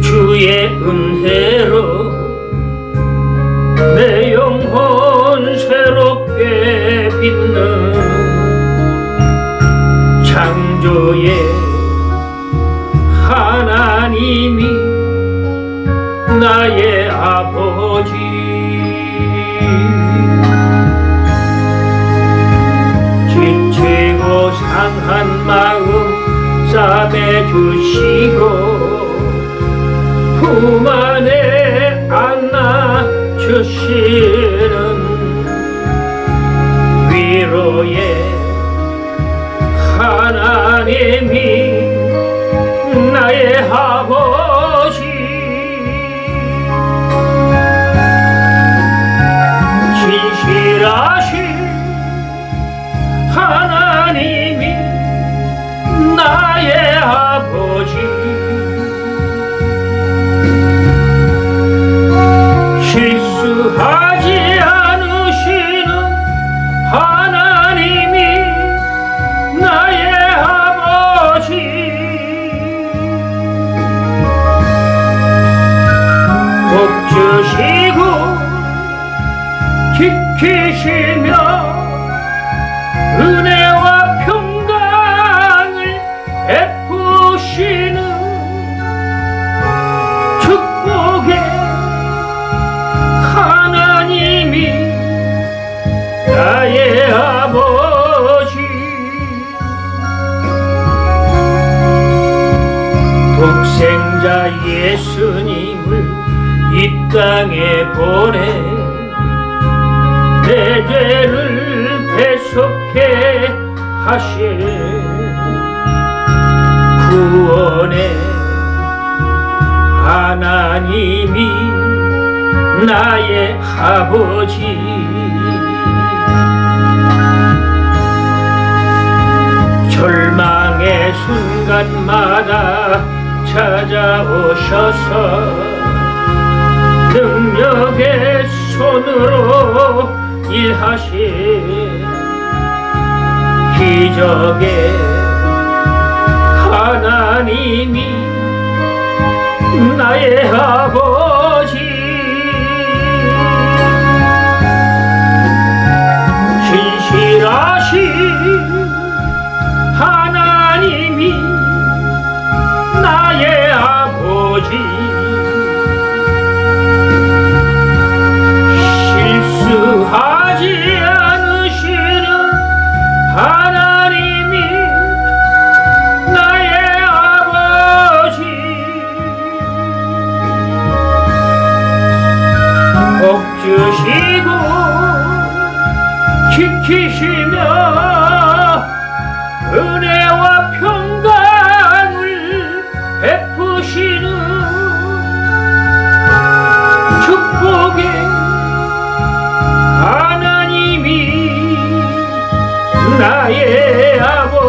주의 은혜로 내 영혼 새롭게 빛는 창조의 하나님이 나의 아버지 주시고 품 안에 안아 주시는 위로의 하나님이 나의 아버 지키시며 은혜와 평강을 베푸시는 축복의 하나님이 나의 아버지. 독생자 예수님을 이 땅에 보내 내 죄를 대속해 하실 구원의 하나님이 나의 아버지. 절망의 순간마다 찾아오셔서 능력의 손으로 일하신 기적의 하나님이 나의 아버지 하나님이 나의 아버지. 복 주시고 지키시며 은혜와 ತಾಯೇ ಆಗೋ